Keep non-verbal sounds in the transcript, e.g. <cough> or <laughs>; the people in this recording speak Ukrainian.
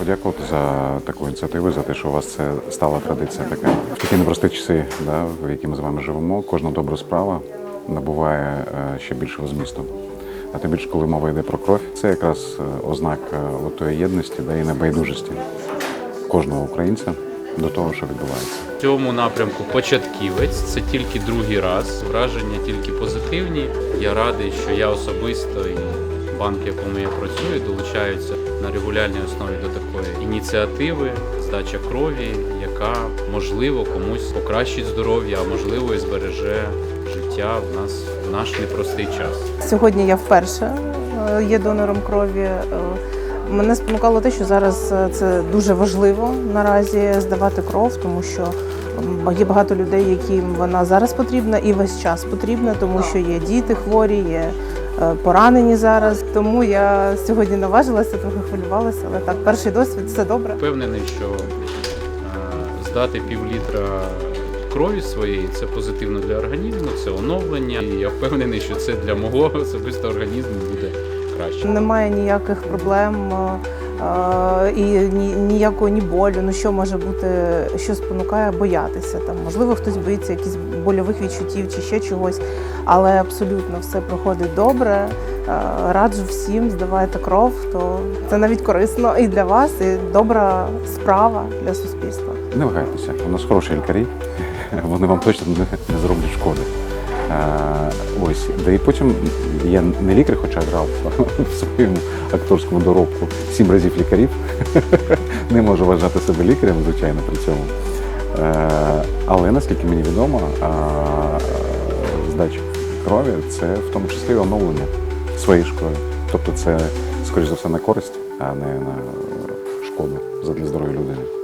подякувати за таку ініціативу, за те, що у вас це стала традиція така. В такі непрості часи, да, в які ми з вами живемо, кожна добра справа набуває е, ще більшого змісту. А тим більше, коли мова йде про кров, це якраз е, ознака от тої єдності да, і небайдужості кожного українця до того, що відбувається. В цьому напрямку початківець це тільки другий раз. Враження тільки позитивні. Я радий, що я особисто і банк, якому я працюю, долучаються на регулярній основі до такої ініціативи здача крові, яка можливо комусь покращить здоров'я, а можливо і збереже життя в нас в наш непростий час. Сьогодні я вперше е, є донором крові. Е, Мене спонукало те, що зараз е, це дуже важливо наразі здавати кров, тому що є багато людей, яким вона зараз потрібна і весь час потрібна, тому що є діти хворі, є е, поранені зараз. Тому я сьогодні наважилася, трохи хвилювалася, але так, перший досвід все добре. Впевнений, що е, здати півлітра крові своєї це позитивно для організму, це оновлення. І я впевнений, що це для мого особистого організму буде краще. Немає ніяких проблем е, і ні, ніякого ні болю. Ну що може бути, що спонукає боятися? Там можливо хтось боїться якихось больових відчуттів чи ще чогось, але абсолютно все проходить добре. Раджу всім здавайте кров, то це навіть корисно і для вас, і добра справа для суспільства. Не вагайтеся, у нас хороші лікарі, вони вам точно не зроблять шкоди. Е, ось, да і потім я не лікар, хоча грав <laughs> в своєму акторському доробку сім разів лікарів. <laughs> не можу вважати себе лікарем, звичайно, при цьому. Е, але наскільки мені відомо, е, здача крові це в тому числі оновлення своєї крові. Тобто це, скоріш за все, на користь, а не на шкоду для здоров'я людини.